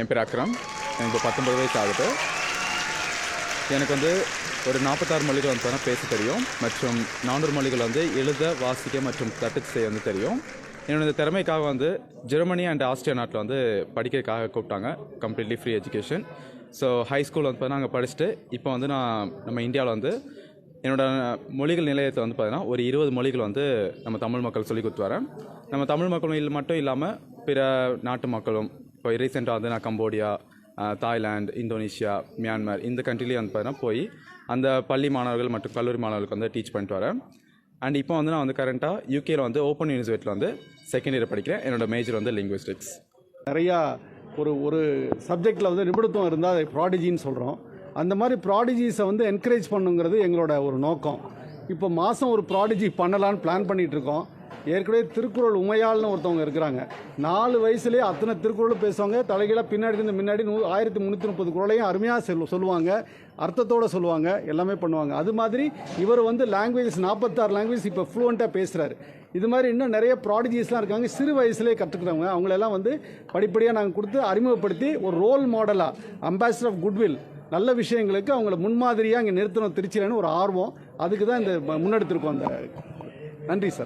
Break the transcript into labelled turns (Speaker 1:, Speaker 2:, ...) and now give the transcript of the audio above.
Speaker 1: என் பேர் அக்ரம். எனக்கு பத்தொம்பது வயசு ஆகுது. எனக்கு வந்து ஒரு நாற்பத்தாறு மொழிகள் வந்து பார்த்தா பேச தெரியும். மற்றும் நானூறு மொழிகள் வந்து எழுத வாசிக்க மற்றும் தட்டச்சு செய்ய வந்து தெரியும். என்னோட திறமைக்காக வந்து ஜெர்மனி அண்ட் ஆஸ்திரியா நாட்டில் வந்து படிக்கிறதுக்காக கூப்பிட்டாங்க. Completely free education so high school வந்து பார்த்தீங்கன்னா அங்கே படிச்சுட்டு இப்போ வந்து நான் நம்ம இந்தியாவில் வந்து என்னோட மொழிகள் நிலையத்தை வந்து பார்த்தீங்கன்னா ஒரு இருபது மொழிகள் வந்து நம்ம தமிழ் மக்கள் சொல்லி கொடுத்து வரேன். நம்ம தமிழ் மக்கள் மட்டும் இல்லாமல் பிற நாட்டு மக்களும் இப்போ ரீசெண்டாக வந்து நான் கம்போடியா தாய்லாந்து இந்தோனேஷியா மியான்மர் இந்த கண்ட்ரிலேயே வந்து பார்த்தீங்கன்னா போய் அந்த பள்ளி மாணவர்கள் மற்றும் கல்லூரி மாணவர்களுக்கு வந்து டீச் பண்ணிட்டு வரேன். அண்ட் இப்போ வந்து நான் வந்து கரண்ட்டாக யூகேயில் வந்து ஓப்பன் யூனிவர்சிட்டியில் வந்து செகண்ட் இயர் படிக்கிறேன். என்னோட மேஜர் வந்து லிங்குவிஸ்டிக்ஸ்
Speaker 2: நிறையா ஒரு ஒரு சப்ஜெக்டில் வந்து நிபுணத்துவம் இருந்தால் அதை ப்ராடிஜின்னு சொல்கிறோம் அந்த மாதிரி ப்ராடிஜிஸை வந்து என்கரேஜ் பண்ணுங்கிறது எங்களோட ஒரு நோக்கம். இப்போ மாதம் ஒரு ப்ராடிஜி பண்ணலான்னு பிளான் பண்ணிகிட்ருக்கோம் இருக்கோம். ஏற்கனவே திருக்குறள் உமையாள்னு ஒருத்தவங்க இருக்கிறாங்க. நாலு வயசுலேயே அத்தனை திருக்குறளும் பேசுவாங்க. தலைகீழாக பின்னாடி இருந்து முன்னாடி நூ ஆயிரத்தி முந்நூற்றி முப்பது குரலையும் அருமையாக செல் சொல்லுவாங்க. அர்த்தத்தோடு சொல்லுவாங்க. எல்லாமே பண்ணுவாங்க. அது மாதிரி இவர் வந்து லாங்குவேஜஸ் நாற்பத்தாறு லாங்குவேஜ் இப்போ ஃப்ளூவெண்ட்டாக பேசுகிறாரு இது மாதிரி இன்னும் நிறைய ப்ராடிஜிஸ்லாம் இருக்காங்க. சிறு வயசுலேயே கற்றுக்கிறவங்க அவங்களெல்லாம் வந்து படிப்படியாக நாங்கள் கொடுத்து அறிமுகப்படுத்தி ஒரு ரோல் மாடலாக அம்பாசிடர் ஆஃப் குட்வில் நல்ல விஷயங்களுக்கு அவங்கள முன்மாதிரியாக இங்கே நிறுத்தணும் திருச்சியிலன்னு ஒரு ஆர்வம். அதுக்கு தான் இந்த முன்னெடுத்திருக்கோம் அந்த நன்றி சார்.